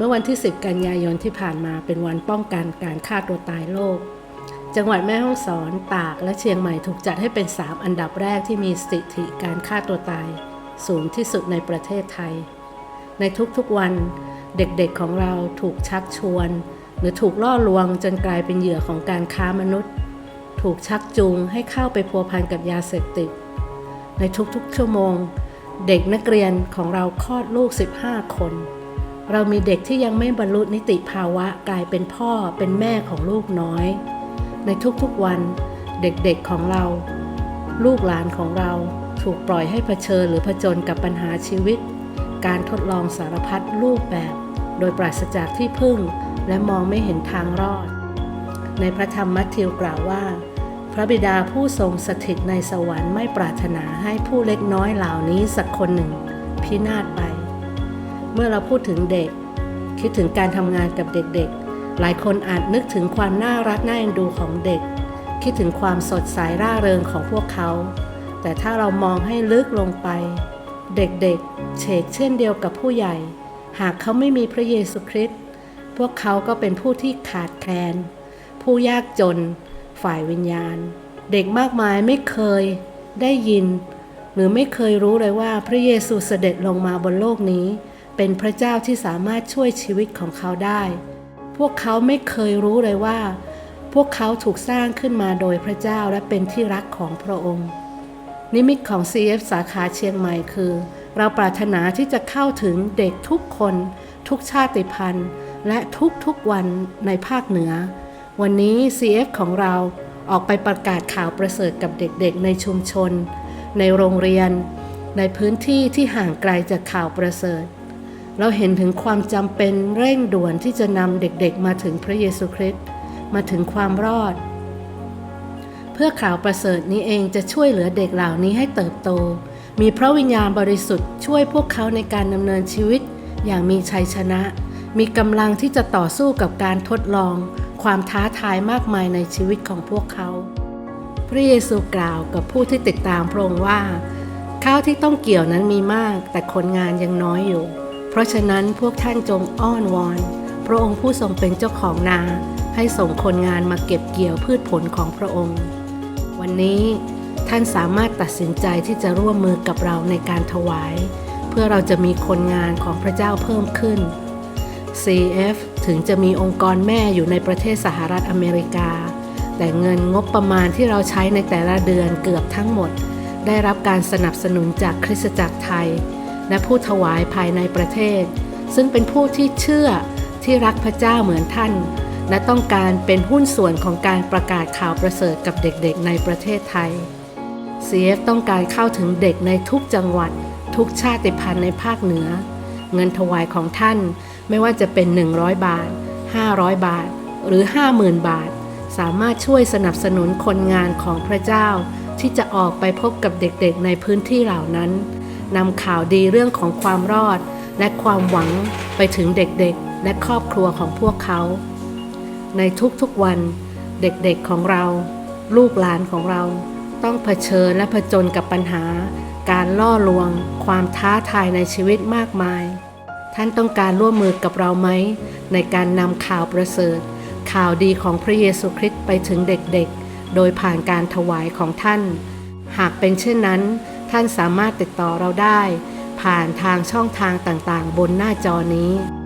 เมื่อวันที่ 10 กันยายนที่ผ่านมาเป็นวันป้องกันการฆ่าตัวตายโลก จังหวัดแม่ฮ่องสอน ตาก และเชียงใหม่ถูกจัดให้เป็น 3 อันดับแรกที่มีสถิติการฆ่าตัวตาย สูงที่สุดในประเทศไทย ในทุกๆวันเด็กๆของเราถูกชักชวน หรือถูกล่อลวงจนกลายเป็นเหยื่อของการค้ามนุษย์ ถูกชักจูงให้เข้าไปพัวพันกับยาเสพติด ในทุกๆชั่วโมง เด็กนักเรียนของเราคลอดลูก 15 คน เรามีเด็กที่ยังไม่บรรลุนิติภาวะกลายเป็นพ่อเป็นแม่ของลูกน้อย ในทุกๆวันเด็กๆของเรา ลูกหลานของเราถูกปล่อยให้เผชิญหรือผจญกับปัญหาชีวิต การทดลองสารพัดรูปแบบ โดยปราศจากที่พึ่ง และมองไม่เห็นทางรอด ในพระธรรมมัทธิวกล่าวว่า พระบิดาผู้ทรงสถิตในสวรรค์ไม่ปรารถนาให้ผู้เล็กน้อยเหล่านี้สักคนหนึ่ง พินาศไป มื่อเราพูดถึงเด็ก คิดถึงการทำงานกับเด็กๆ หลายคนอาจนึกถึงความน่ารักน่าเอ็นดูของเด็ก คิดถึงความสดใสร่าเริงของพวกเขา แต่ถ้าเรามองให้ลึกลงไป เด็กๆ เฉกเช่นเดียวกับผู้ใหญ่ หากเขาไม่มีพระเยซูคริสต์พวกเขาก็เป็นผู้ที่ขาดแคลน ผู้ยากจน ฝ่ายวิญญาณ เด็กมากมายไม่เคยได้ยิน หรือไม่เคยรู้เลยว่าพระเยซูเสด็จลงมาบนโลกนี้ เป็นพระเจ้าที่สามารถช่วยชีวิตของเขาได้ พวกเขาไม่เคยรู้เลยว่า พวกเขาถูกสร้างขึ้นมาโดยพระเจ้าและเป็นที่รักของพระองค์ นิมิตของ CF สาขาเชียงใหม่คือ เราปรารถนาที่จะเข้าถึงเด็กทุกคน ทุกชาติพันธุ์ และทุกๆวันในภาคเหนือ วันนี้ CF ของเราออกไปประกาศข่าวประเสริฐกับเด็กๆ ในชุมชน ในโรงเรียน ในพื้นที่ที่ห่างไกลจากข่าวประเสริฐ เราเห็นถึงความจำเป็นเร่งด่วนที่จะนำเด็กๆ มาถึงพระเยซูคริสต์มาถึงความรอด เพื่อข่าวประเสริฐนี้เองจะช่วยเหลือเด็กเหล่านี้ให้เติบโต มีพระวิญญาณบริสุทธิ์ช่วยพวกเขาในการดำเนินชีวิต อย่างมีชัยชนะ มีกำลังที่จะต่อสู้กับการทดลอง ความท้าทายมากมายในชีวิตของพวกเขา พระเยซูกล่าวกับผู้ที่ติดตามพระองค์ว่า ข้าวที่ต้องเกี่ยวนั้นมีมาก แต่คนงานยังน้อยอยู่ ราะฉะนั้นพวกท่านจงอ้อนวอน พระองค์ผู้ทรงเป็นเจ้าของนาให้ส่งคนงานมาเก็บเกี่ยวพืชผลของพระองค์ วันนี้ท่านสามารถตัดสินใจที่จะร่วมมือกับเราในการถวาย เพื่อเราจะมีคนงานของพระเจ้าเพิ่มขึ้น CF ถึงจะมีองค์กรแม่อยู่ในประเทศสหรัฐอเมริกา แต่เงินงบประมาณที่เราใช้ในแต่ละเดือนเกือบทั้งหมด ได้รับการสนับสนุนจากคริสตจักรไทย และผู้ถวายภายในประเทศ ซึ่งเป็นผู้ที่เชื่อที่รักพระเจ้าเหมือนท่าน และต้องการเป็นหุ้นส่วนของการประกาศข่าวประเสริฐกับเด็กๆในประเทศไทย CF ต้องการเข้าถึงเด็กในทุกจังหวัด ทุกชาติพันธุ์ในภาคเหนือ เงินถวายของท่านไม่ว่าจะเป็น 100 บาท 500 บาท หรือ 50,000 บาท สามารถช่วยสนับสนุนคนงานของพระเจ้า ที่จะออกไปพบกับเด็กๆในพื้นที่เหล่านั้น นำข่าวดีเรื่องของความรอด และความหวังไปถึงเด็กๆ และครอบครัวของพวกเขา ในทุกๆวันเด็กๆของเรา ลูกหลานของเรา ต้องเผชิญและผจญกับปัญหา การล่อลวง ความท้าทายในชีวิตมากมาย ท่านต้องการร่วมมือกับเราไหม ในการนำข่าวประเสริฐ ข่าวดีของพระเยซูคริสต์ไปถึงเด็กๆ โดยผ่านการถวายของท่าน หากเป็นเช่นนั้น ท่านสามารถติดต่อเราได้ ผ่านทางช่องทางต่างๆ บนหน้าจอนี้